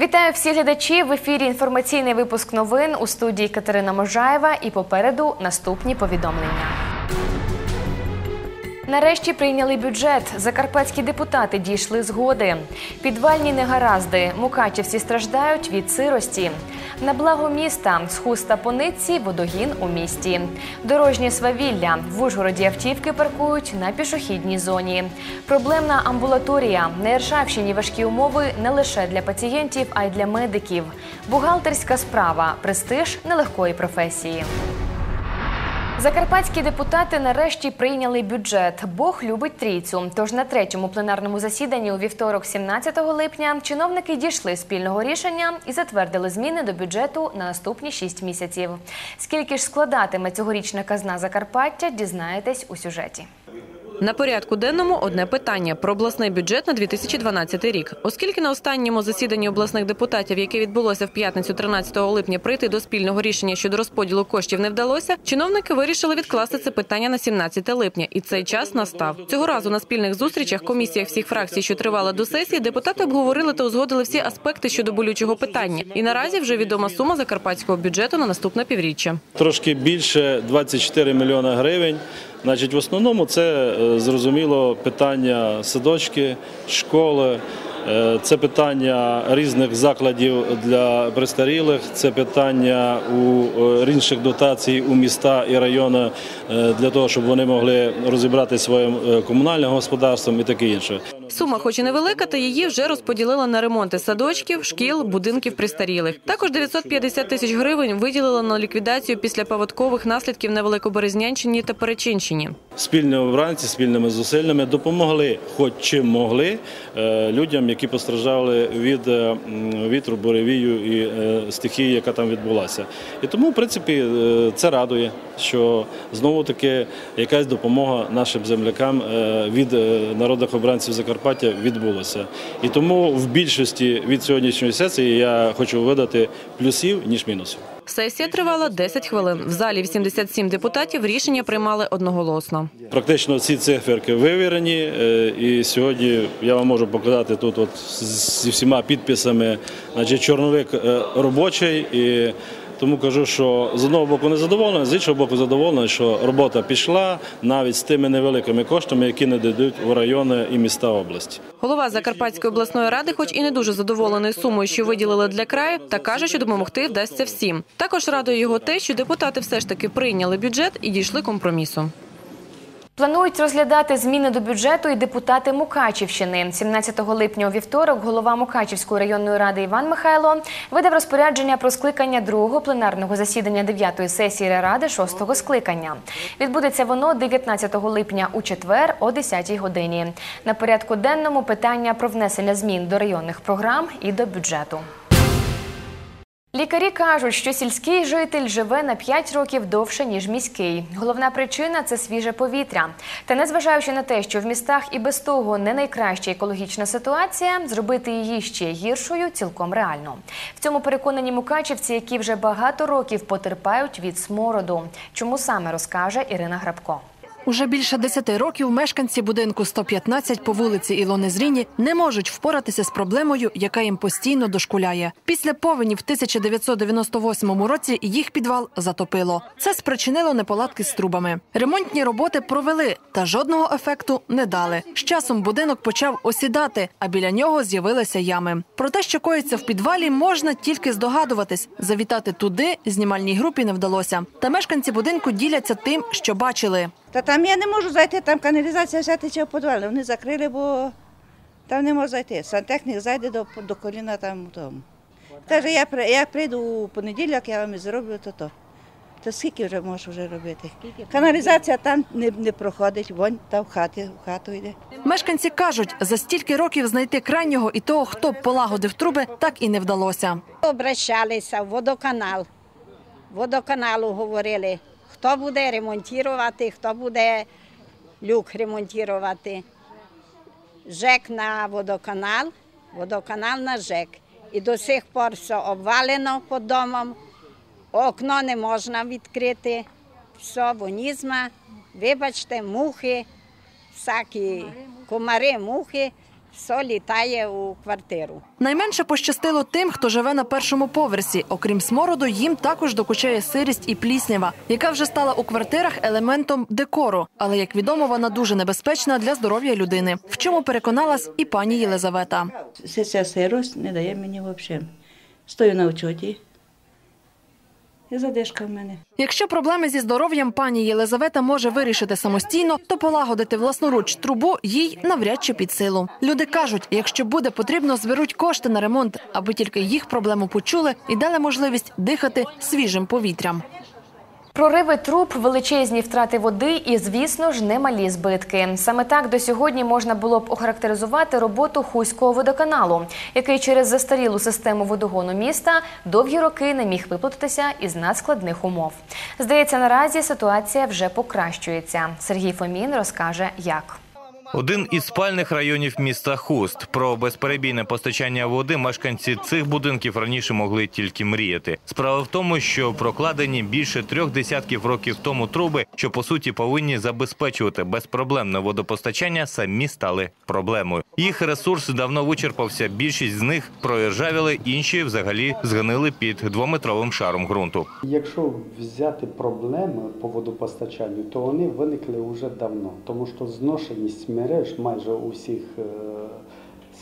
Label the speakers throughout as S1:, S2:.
S1: Вітаю всіх глядачів в ефірі. Інформаційний випуск новин у студії Катерина Можаєва. І попереду наступні повідомлення. Нарешті прийняли бюджет. Закарпатські депутати дійшли згоди. Підвальні негаразди. Мукачівці страждають від сирості. На благо міста з хуста по водогін у місті. Дорожнє свавілля. В Ужгороді автівки паркують на пішохідній зоні. Проблемна амбулаторія. На Іршавщині важкі умови не лише для пацієнтів, а й для медиків. Бухгалтерська справа престиж нелегкої професії. Закарпатські депутати нарешті прийняли бюджет. Бог любить трійцю. Тож на третьому пленарному засіданні у вівторок, 17 липня, чиновники дійшли спільного рішення і затвердили зміни до бюджету на наступні 6 місяців. Скільки ж складатиме цьогорічна казна Закарпаття, дізнаєтесь у сюжеті.
S2: На порядку денному одне питання про обласний бюджет на 2012 рік. Оскільки на останньому засіданні обласних депутатів, яке відбулося в п'ятницю 13 липня, прийти до спільного рішення щодо розподілу коштів не вдалося, чиновники вирішили відкласти це питання на 17 липня, і цей час настав. Цього разу на спільних зустрічах, комісіях всіх фракцій, що тривала до сесії, депутати обговорили та узгодили всі аспекти щодо болючого питання. І наразі вже відома сума закарпатського бюджету на наступне півріччя.
S3: Трошки більше 24 мільйона гривень. Значить, в основному це е, зрозуміло питання садочки, школи. е, Це питання різних закладів для престарілих, це питання у е, інших дотацій у міста і райони для того, щоб вони могли розібрати своїм е, комунальним господарством і таке інше.
S2: Сума, хоч і невелика, та її вже розподілили на ремонти садочків, шкіл, будинків престарілих. Також 950 тисяч гривень виділили на ліквідацію післяпаводкових наслідків на Великоберезнянщині та Перечинщині.
S3: спільно вранці, спільними зусиллями допомогли, хоч чим могли, е, людям, які постраждали від е, вітру, буревію і е, стихії, яка там відбулася. І тому, в принципі, це радує, що знову таки якась допомога нашим землякам е, від е, народних обранців Закарпаття відбулася. І тому в більшості від сьогоднішньої сесії я хочу видати плюсів ніж мінусів.
S2: Сесія тривала 10 хвилин. В залі 87 депутатів рішення приймали одноголосно.
S3: Практично всі циферки вивірені, е, і сьогодні я вам можу показати тут от зі всіма підписами. Значить, чорновик робочий, і тому кажу, що з одного боку не задоволений, з іншого боку задоволений, що робота пішла навіть з тими невеликими коштами, які не дадуть у райони і міста області.
S2: Голова Закарпатської обласної ради, хоч і не дуже задоволений сумою, що виділили для краю, та каже, що допомогти вдасться всім. Також радує його те, що депутати все ж таки прийняли бюджет і дійшли компромісу.
S1: Планують розглядати зміни до бюджету і депутати Мукачівщини. 17 липня у вівторок голова Мукачівської районної ради Іван Михайло видав розпорядження про скликання другого пленарного засідання 9-ї сесії ради 6-го скликання. Відбудеться воно 19 липня у четвер о 10-й годині. На порядку денному питання про внесення змін до районних програм і до бюджету. Лікарі кажуть, що сільський житель живе на 5 років довше, ніж міський. Головна причина це свіже повітря. Та незважаючи на те, що в містах і без того не найкраща екологічна ситуація, зробити її ще гіршою цілком реально. В цьому переконані мукачівці, які вже багато років потерпають від смороду. Чому саме розкаже Ірина Грабко.
S4: Уже більше 10 років мешканці будинку 115 по вулиці Ілони Зріні не можуть впоратися з проблемою, яка їм постійно дошкуляє. Після повені в 1998 році їх підвал затопило. Це спричинило неполадки з трубами. Ремонтні роботи провели, та жодного ефекту не дали. З часом будинок почав осідати, а біля нього з'явилися ями. Про те, що коїться в підвалі, можна тільки здогадуватись. Завітати туди знімальній групі не вдалося. Та мешканці будинку діляться тим, що бачили.
S5: Та там я не можу зайти, там каналізація вся тече в підвалі. Вони закрили, бо там не можу зайти. Сантехнік зайде до, до коліна там тому. Каже, я, я прийду у понеділок, я вам і зроблю то то. То скільки вже можу вже робити? Каналізація там не, не проходить, вонь там в хаті, в хату йде.
S4: Мешканці кажуть, за стільки років знайти крайнього і того, хто б полагодив труби, так і не вдалося.
S6: Обращалися в водоканал. Водоканалу говорили, хто буде ремонтувати, хто буде люк ремонтувати. ЖЕК на водоканал, водоканал на ЖЕК. І до сих пор все обвалено під домом, окно не можна відкрити, все, вонізма, вибачте, мухи, всякі комари, мухи, все літає у квартиру.
S4: Найменше пощастило тим, хто живе на першому поверсі. Окрім смороду, їм також докучає сирість і пліснява, яка вже стала у квартирах елементом декору. Але як відомо, вона дуже небезпечна для здоров'я людини. В чому переконалась і пані Єлизавета.
S5: Вся ця сирость не дає мені взагалі. Стою на учоті. І задишка в мене.
S4: Якщо проблеми зі здоров'ям пані Єлизавета може вирішити самостійно, то полагодити власноруч трубу їй навряд чи під силу. Люди кажуть, якщо буде потрібно, зберуть кошти на ремонт, аби тільки їх проблему почули і дали можливість дихати свіжим повітрям.
S1: Прориви труб, величезні втрати води і, звісно ж, немалі збитки. Саме так до сьогодні можна було б охарактеризувати роботу Хуського водоканалу, який через застарілу систему водогону міста довгі роки не міг виплатитися із надскладних умов. Здається, наразі ситуація вже покращується. Сергій Фомін розкаже, як.
S7: Один із спальних районів міста Хуст. Про безперебійне постачання води мешканці цих будинків раніше могли тільки мріяти. Справа в тому, що прокладені більше трьох десятків років тому труби, що по суті повинні забезпечувати безпроблемне водопостачання, самі стали проблемою. Їх ресурс давно вичерпався. Більшість з них проіржавіли, інші взагалі згнили під двометровим шаром ґрунту.
S8: Якщо взяти проблеми по водопостачанню, то вони виникли вже давно, тому що зношеність мереж майже усіх е,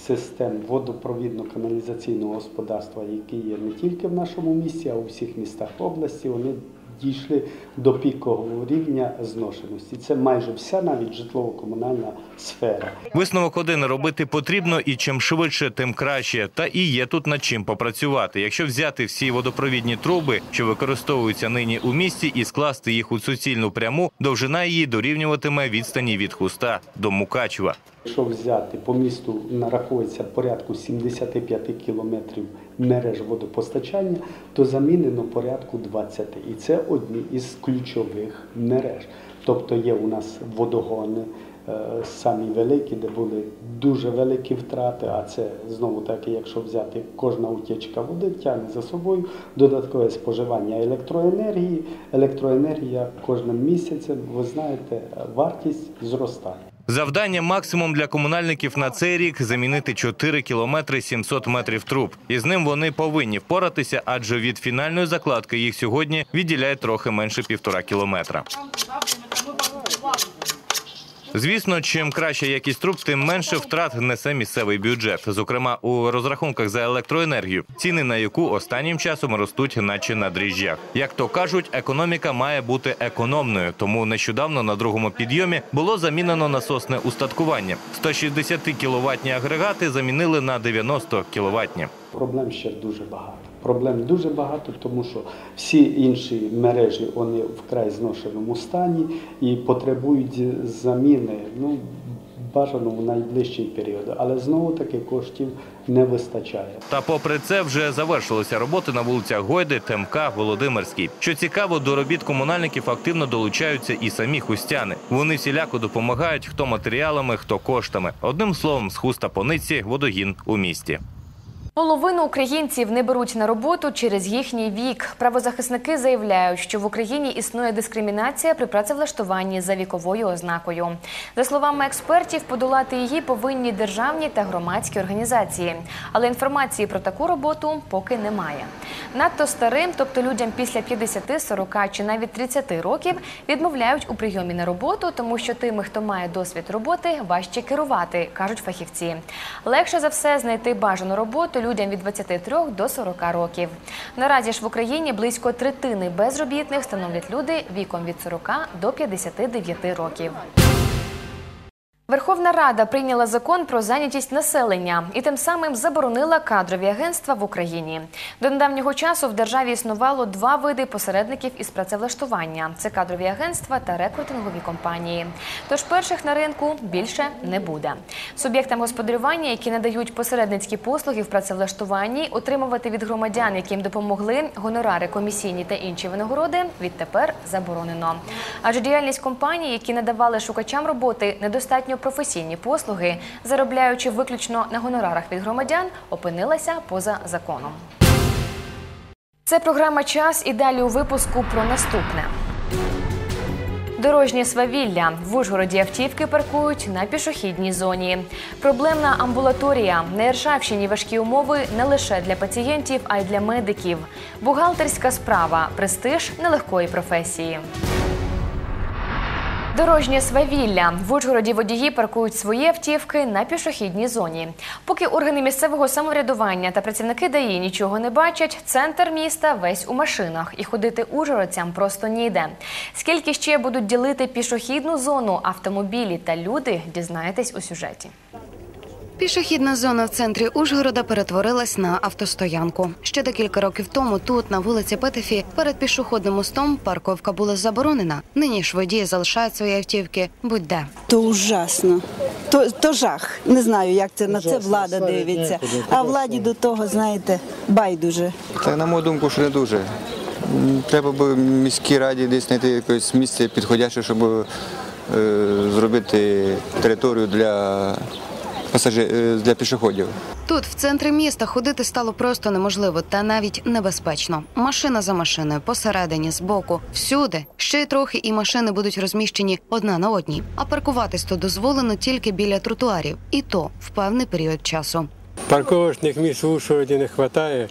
S8: систем водопровідно-каналізаційного господарства, які є не тільки в нашому місті, а у всіх містах області, вони дійшли до пікового рівня зношеності. Це майже вся навіть житлово-комунальна сфера.
S7: Висновок один робити потрібно, і чим швидше, тим краще. Та і є тут над чим попрацювати. Якщо взяти всі водопровідні труби, що використовуються нині у місті, і скласти їх у суцільну пряму, довжина її дорівнюватиме відстані від хуста до Мукачева.
S8: Якщо взяти по місту нараховується порядку 75 кілометрів мереж водопостачання, то замінено порядку 20. І це одні із ключових мереж. Тобто є у нас водогони е, самі великі, де були дуже великі втрати. А це знову таки, якщо взяти кожна утічка води, тягне за собою додаткове споживання електроенергії. Електроенергія кожним місяцем, ви знаєте, вартість зростає.
S7: Завдання максимум для комунальників на цей рік замінити 4 кілометри 700 метрів труб. І з ним вони повинні впоратися, адже від фінальної закладки їх сьогодні відділяє трохи менше півтора кілометра. Звісно, чим краща якість труб, тим менше втрат несе місцевий бюджет. Зокрема, у розрахунках за електроенергію, ціни на яку останнім часом ростуть, наче на дріжджах. Як то кажуть, економіка має бути економною. Тому нещодавно на другому підйомі було замінено насосне устаткування. 160 кіловатні агрегати замінили на 90 кіловатні.
S8: Проблем ще дуже багато. Проблем дуже багато, тому що всі інші мережі вони вкрай зношеному стані і потребують заміни. Ну бажано в найближчий період, але знову таки коштів не вистачає.
S7: Та попри це вже завершилися роботи на вулицях Гойди, Темка, Володимирській. Що цікаво, до робіт комунальників активно долучаються і самі хустяни. Вони всіляко допомагають хто матеріалами, хто коштами. Одним словом, з хуста пониці водогін у місті.
S1: Половину українців не беруть на роботу через їхній вік. Правозахисники заявляють, що в Україні існує дискримінація при працевлаштуванні за віковою ознакою. За словами експертів, подолати її повинні державні та громадські організації. Але інформації про таку роботу поки немає. Надто старим, тобто людям після 50, 40 чи навіть 30 років, відмовляють у прийомі на роботу, тому що тими, хто має досвід роботи, важче керувати, кажуть фахівці. Легше за все знайти бажану роботу людям від 23 до 40 років. Наразі ж в Україні близько третини безробітних становлять люди віком від 40 до 59 років. Верховна Рада прийняла закон про зайнятість населення і тим самим заборонила кадрові агентства в Україні. До недавнього часу в державі існувало два види посередників із працевлаштування: це кадрові агентства та рекрутингові компанії. Тож перших на ринку більше не буде. Суб'єктам господарювання, які надають посередницькі послуги в працевлаштуванні, отримувати від громадян, яким допомогли гонорари, комісійні та інші винагороди, відтепер заборонено. Адже діяльність компаній, які надавали шукачам роботи недостатньо професійні послуги, заробляючи виключно на гонорарах від громадян, опинилася поза законом. Це програма Час і далі у випуску про наступне. Дорожнє свавілля. В Ужгороді автівки паркують на пішохідній зоні. Проблемна амбулаторія. На Іршавщині важкі умови не лише для пацієнтів, а й для медиків. Бухгалтерська справа престиж нелегкої професії. Дорожнє свавілля. В Ужгороді водії паркують свої автівки на пішохідній зоні. Поки органи місцевого самоврядування та працівники ДАІ нічого не бачать, центр міста весь у машинах і ходити ужгородцям просто ніде. Скільки ще будуть ділити пішохідну зону автомобілі та люди, дізнаєтесь у сюжеті.
S9: Пішохідна зона в центрі Ужгорода перетворилась на автостоянку. Ще декілька років тому тут, на вулиці Петефі, перед пішохідним мостом парковка була заборонена. Нині ж водії залишають свої автівки будь-де.
S10: То ужасно. То, то жах. Не знаю, як це на це влада дивиться. А владі до того, знаєте, байдуже.
S11: Так, на мою думку, що не дуже. Треба би міській раді десь знайти якесь місце підходяще, щоб е, зробити територію для пасажир, е, для пішоходів.
S9: Тут, в центрі міста, ходити стало просто неможливо та навіть небезпечно. Машина за машиною, посередині, збоку, всюди. Ще й трохи і машини будуть розміщені одна на одній. А паркуватись то дозволено тільки біля тротуарів, і то в певний період часу.
S12: Парковочних місць в Ужгороді не вистачає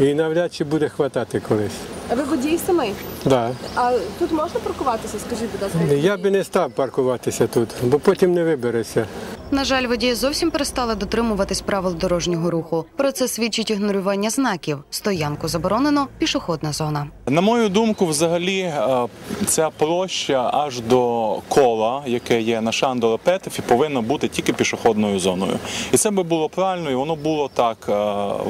S12: і навряд чи буде хватати колись.
S13: А ви водій самий?
S12: Да.
S13: А тут можна паркуватися? Скажіть, будь ласка.
S12: Я би не став паркуватися тут, бо потім не виберешся.
S9: На жаль, водії зовсім перестали дотримуватись правил дорожнього руху. Про це свідчить ігнорування знаків. Стоянку заборонено, пішохідна зона.
S14: На мою думку, взагалі, е, ця площа аж до кола, яке є на Шандоле Петефі, повинна бути тільки пішохідною зоною. І це би було правильно, і воно було так е,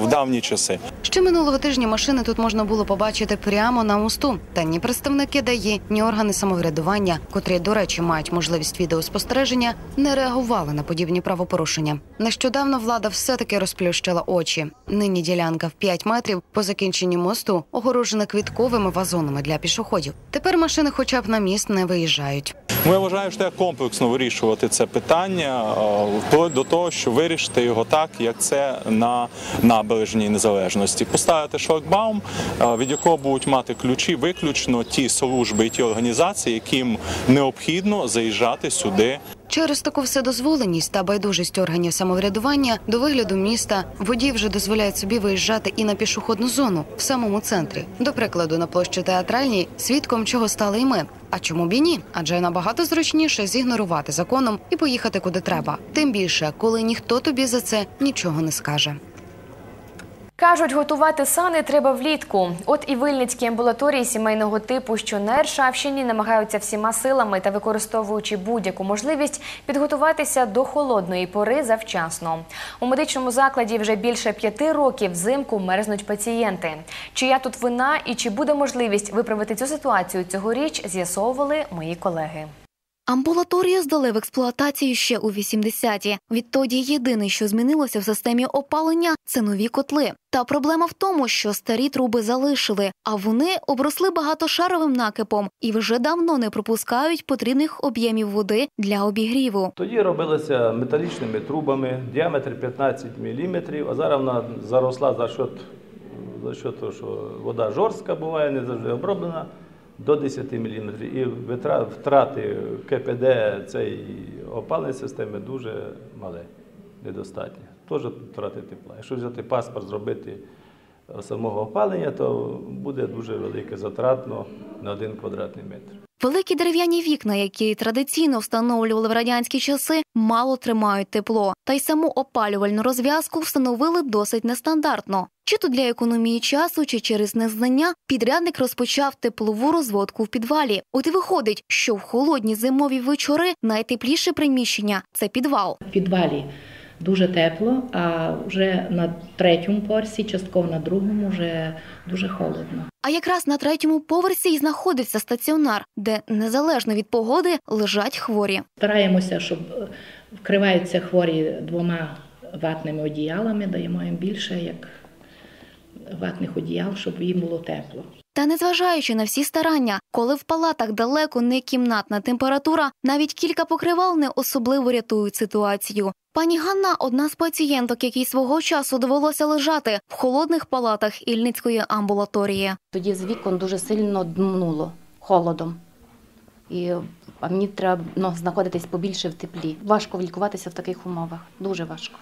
S14: в давні часи.
S9: Ще минулого тижня машини тут можна було побачити прямо на мосту. Та ні представники ДАІ, ні органи самоврядування, котрі, до речі, мають можливість відеоспостереження, не реагували на подібні правопорушення. Нещодавно влада все-таки розплющила очі. Нині ділянка в 5 метрів по закінченні мосту огорожена квітковими вазонами для пішоходів. Тепер машини, хоча б на міст, не виїжджають.
S14: Ну, я вважаю, що треба комплексно вирішувати це питання, е, вплоть до того, що вирішити його так, як це на набережній незалежності. Поставити шлагбаум, е, від якого будуть мати ключі виключно ті служби і ті організації, яким необхідно заїжджати сюди.
S9: Через таку вседозволеність та байдужість органів самоврядування до вигляду міста водії вже дозволяють собі виїжджати і на пішохідну зону в самому центрі. До прикладу, на площі театральній, свідком чого стали і ми. А чому б і ні? Адже набагато зручніше зігнорувати законом і поїхати куди треба. Тим більше, коли ніхто тобі за це нічого не скаже.
S1: Кажуть, готувати сани треба влітку. От і вильницькі амбулаторії сімейного типу, що на Ершавщині, намагаються всіма силами та використовуючи будь-яку можливість підготуватися до холодної пори завчасно. У медичному закладі вже більше п'яти років взимку мерзнуть пацієнти. Чия тут вина і чи буде можливість виправити цю ситуацію цьогоріч, з'ясовували мої колеги.
S15: Амбулаторію здали в експлуатацію ще у 80-ті. Відтоді єдине, що змінилося в системі опалення, це нові котли. Та проблема в тому, що старі труби залишили, а вони обросли багатошаровим накипом і вже давно не пропускають потрібних об'ємів води для обігріву.
S16: Тоді робилися металічними трубами, діаметр 15 мм, а зараз вона заросла за счет, за счет того, що вода жорстка буває, не завжди оброблена до 10 мм. І втрати КПД цієї опалення системи дуже малі, недостатні. Теж втрати тепла. Якщо взяти паспорт, зробити самого опалення, то буде дуже велике затратно на один квадратний метр.
S15: Великі дерев'яні вікна, які традиційно встановлювали в радянські часи, мало тримають тепло, та й саму опалювальну розв'язку встановили досить нестандартно. Чи то для економії часу, чи через незнання підрядник розпочав теплову розводку в підвалі. От і виходить, що в холодні зимові вечори найтепліше приміщення це підвал.
S17: В підвалі дуже тепло, а вже на третьому поверсі, частково на другому, вже дуже холодно.
S15: А якраз на третьому поверсі і знаходиться стаціонар, де незалежно від погоди лежать хворі.
S17: Стараємося, щоб е, вкриваються хворі двома ватними одіялами, даємо їм більше як ватних одіял, щоб їм було тепло.
S15: Та незважаючи на всі старання, коли в палатах далеко не кімнатна температура, навіть кілька покривал не особливо рятують ситуацію. Пані Ганна одна з пацієнток, якій свого часу довелося лежати в холодних палатах Ільницької амбулаторії.
S18: Тоді з вікон дуже сильно дмнуло холодом. І а мені треба ну, знаходитись побільше в теплі. Важко лікуватися в таких умовах. Дуже важко.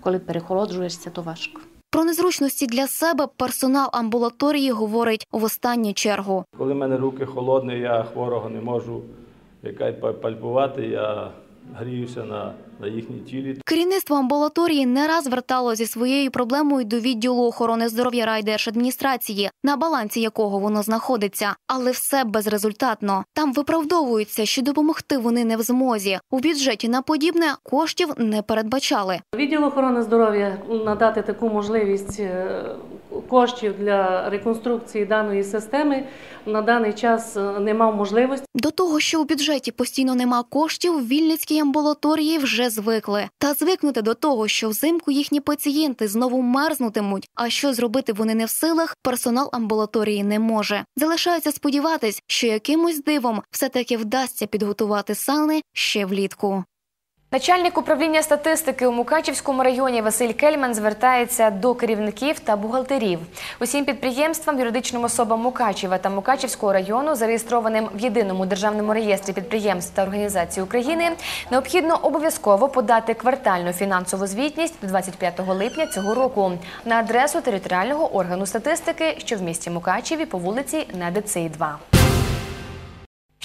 S18: Коли перехолоджуєшся, то важко.
S15: Про незручності для себе персонал амбулаторії говорить в останню чергу.
S16: Коли в мене руки холодні, я хворого не можу якась пальпувати, я гріюся на, на їхній тілі.
S15: Керівництво амбулаторії не раз звертало зі своєю проблемою до відділу охорони здоров'я райдержадміністрації, на балансі якого воно знаходиться, але все безрезультатно. Там виправдовуються, що допомогти вони не в змозі. У бюджеті на подібне коштів не передбачали.
S19: Відділ охорони здоров'я надати таку можливість е, коштів для реконструкції даної системи на даний час е, не мав можливості.
S15: До того, що у бюджеті постійно нема коштів, в Вільницькій амбулаторії вже звикли. Та звикнути до того, що взимку їхні пацієнти знову мерзнутимуть, а що зробити вони не в силах, персонал амбулаторії не може. Залишається сподіватись, що якимось дивом все-таки вдасться підготувати сани ще влітку.
S1: Начальник управління статистики у Мукачівському районі Василь Кельман звертається до керівників та бухгалтерів. Усім підприємствам, юридичним особам Мукачева та Мукачівського району, зареєстрованим в єдиному державному реєстрі підприємств та організацій України, необхідно обов'язково подати квартальну фінансову звітність до 25 липня цього року на адресу територіального органу статистики, що в місті Мукачеві по вулиці Недицей 2.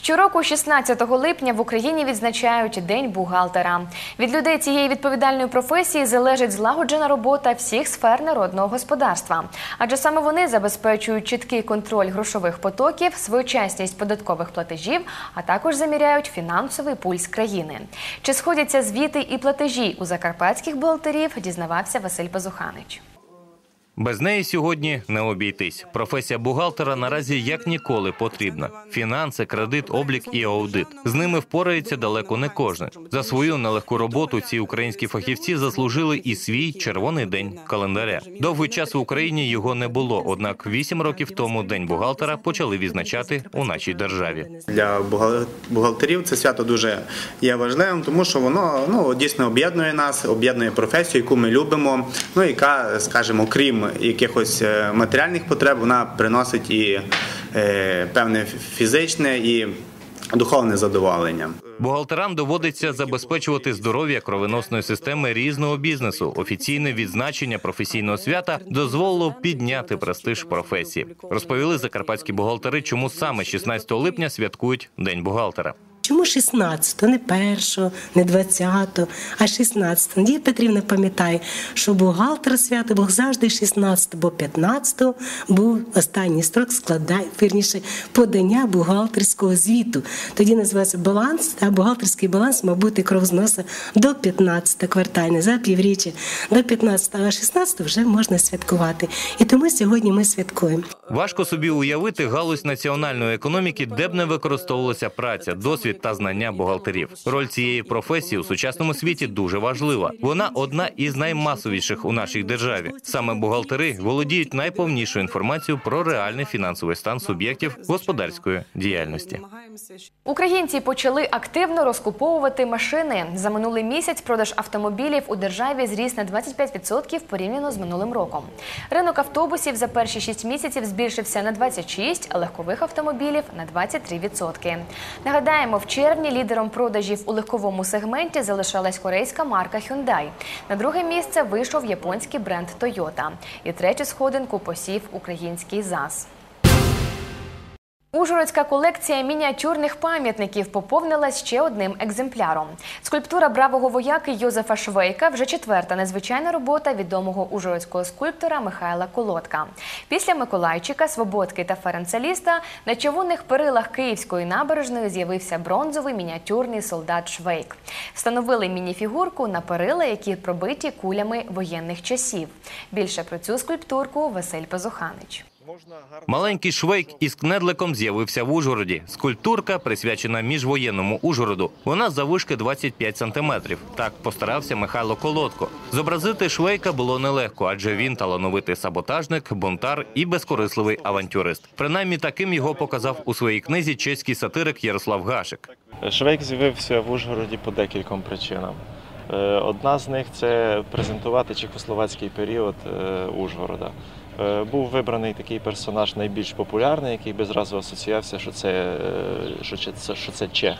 S1: Щороку, 16 липня, в Україні відзначають День бухгалтера. Від людей цієї відповідальної професії залежить злагоджена робота всіх сфер народного господарства, адже саме вони забезпечують чіткий контроль грошових потоків, своєчасність податкових платежів, а також заміряють фінансовий пульс країни. Чи сходяться звіти і платежі у закарпатських бухгалтерів? Дізнавався Василь Пазуханич.
S7: Без неї сьогодні не обійтись. Професія бухгалтера наразі як ніколи потрібна: фінанси, кредит, облік і аудит. З ними впорається далеко не кожен. За свою нелегку роботу ці українські фахівці заслужили і свій червоний день календаря. Довгий час в Україні його не було. Однак вісім років тому день бухгалтера почали відзначати у нашій державі.
S20: Для бухгал- бухгалтерів це свято дуже є важливим, тому що воно ну дійсно об'єднує нас, об'єднує професію, яку ми любимо. Ну яка, скажімо, крім якихось е, матеріальних потреб, вона приносить і е, певне фізичне і духовне задоволення.
S7: Бухгалтерам доводиться забезпечувати здоров'я кровоносної системи різного бізнесу. Офіційне відзначення професійного свята дозволило підняти престиж професії. Розповіли закарпатські бухгалтери, чому саме 16 липня святкують День бухгалтера.
S21: Чому 16, не 1, не 20, а 16? Надія Петрівна пам'ятає, що бухгалтер свято Бог завжди 16, бо 15 був останній строк складання, вірніше, подання бухгалтерського звіту. Тоді називається баланс, а бухгалтерський баланс мав бути кров з носа до 15 квартальне, за півріччя. До 15, а 16 вже можна святкувати. І тому сьогодні ми святкуємо.
S7: Важко собі уявити галузь національної економіки, де б не використовувалася праця, досвід та знання бухгалтерів. Роль цієї професії у сучасному світі дуже важлива. Вона одна із наймасовіших у нашій державі. Саме бухгалтери володіють найповнішою інформацією про реальний фінансовий стан суб'єктів господарської діяльності.
S1: Українці почали активно розкуповувати машини. За минулий місяць продаж автомобілів у державі зріс на 25% порівняно з минулим роком. Ринок автобусів за перші 6 місяців збільшився на 26, а легкових автомобілів на 23%. Нагадаємо, червні лідером продажів у легковому сегменті залишалась корейська марка Hyundai. На друге місце вийшов японський бренд Toyota. І третю сходинку посів український ЗАЗ. Ужгородська колекція мініатюрних пам'ятників поповнилась ще одним екземпляром. Скульптура бравого вояки Йозефа Швейка вже четверта незвичайна робота відомого ужгородського скульптора Михайла Колодка. Після Миколайчика, Свободки та Ференцеліста на човунних перилах Київської набережної з'явився бронзовий мініатюрний солдат Швейк. Встановили мініфігурку на перила, які пробиті кулями воєнних часів. Більше про цю скульптурку Василь Пазуханич.
S7: Маленький швейк із кнедликом з'явився в Ужгороді. Скульптурка присвячена міжвоєнному Ужгороду. Вона заввишки 25 сантиметрів. Так постарався Михайло Колодко. Зобразити швейка було нелегко, адже він талановитий саботажник, бунтар і безкорисливий авантюрист. Принаймні таким його показав у своїй книзі чеський сатирик Ярослав Гашик.
S22: Швейк з'явився в Ужгороді по декільком причинам. Е, Одна з них це презентувати чехословацький період е, Ужгорода. Е, Був вибраний такий персонаж найбільш популярний, який би зразу асоціювався, що це, е, що це, що це чех.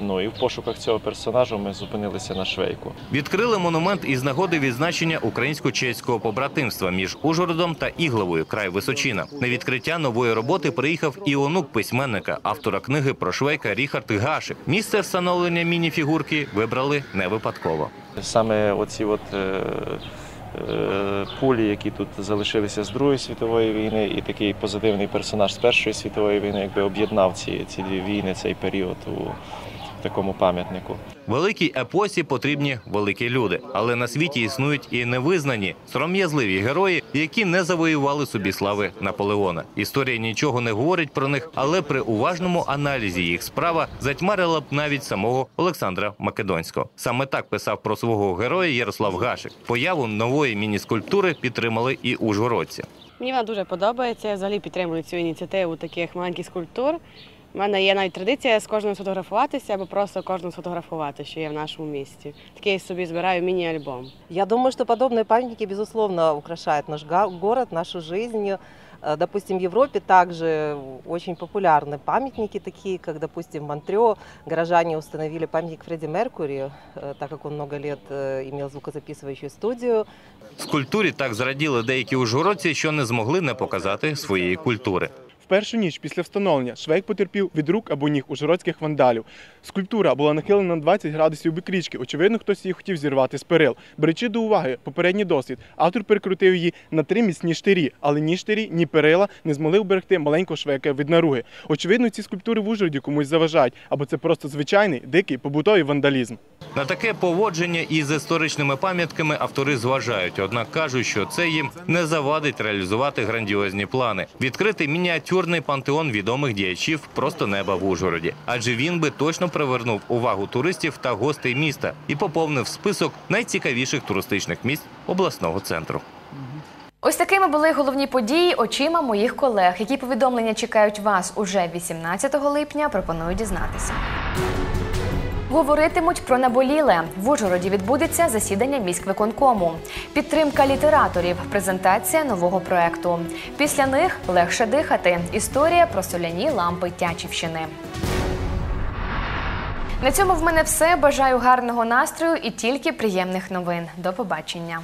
S22: Ну і в пошуках цього персонажа ми зупинилися на швейку.
S7: Відкрили монумент із нагоди відзначення українсько-чеського побратимства між Ужгородом та Ігловою, край Височина. На відкриття нової роботи приїхав і онук письменника, автора книги про швейка Ріхард Гашик. Місце встановлення міні-фігурки вибрали не випадково.
S22: Саме оці от е, пулі, які тут залишилися з Другої світової війни, і такий позитивний персонаж з Першої світової війни, якби об'єднав ці, ці дві війни, цей період у такому пам'ятнику.
S7: Великій епосі потрібні великі люди, але на світі існують і невизнані сором'язливі герої, які не завоювали собі слави Наполеона. Історія нічого не говорить про них, але при уважному аналізі їх справа затьмарила б навіть самого Олександра Македонського. Саме так писав про свого героя Ярослав Гашик. Появу нової міні-скульптури підтримали і ужгородці.
S23: Мені вона дуже подобається. Я взагалі підтримую цю ініціативу таких маленьких скульптур. У мене є навіть традиція з кожним сфотографуватися або просто кожним сфотографувати, що є в нашому місті. Такий собі збираю міні-альбом.
S24: Я думаю, что подобные памятники, безусловно, украшают наш га- город, нашу жизнь. Э, Допустим, в Европе также очень популярны памятники, такие как, допустим, в Монтрео горожане установили памятник Фредди Меркури, э, так как он много лет э, имел звукозаписывающую студию.
S7: Скульптурі так зраділи деякі ужгородці, що не змогли не показати своєї культури.
S25: Першу ніч після встановлення швейк потерпів від рук або ніг ужгородських вандалів. Скульптура була нахилена на 20 градусів бік річки. Очевидно, хтось її хотів зірвати з перил. Беручи до уваги попередній досвід, автор перекрутив її на три міцні штирі, але ні штирі, ні перила не змогли вберегти маленького швейка від наруги. Очевидно, ці скульптури в Ужгороді комусь заважають, або це просто звичайний дикий побутовий вандалізм.
S7: На таке поводження із історичними пам'ятками автори зважають, однак кажуть, що це їм не завадить реалізувати грандіозні плани. Відкрити мініатюрний пантеон відомих діячів просто неба в Ужгороді, адже він би точно привернув увагу туристів та гостей міста і поповнив список найцікавіших туристичних місць обласного центру.
S1: Ось такими були головні події очима моїх колег. Які повідомлення чекають вас уже 18 липня, пропоную дізнатися. Говоритимуть про наболіле. В Ужгороді відбудеться засідання міськвиконкому. Підтримка літераторів, презентація нового проекту. Після них легше дихати. Історія про соляні лампи Тячівщини. На цьому в мене все. Бажаю гарного настрою і тільки приємних новин. До побачення.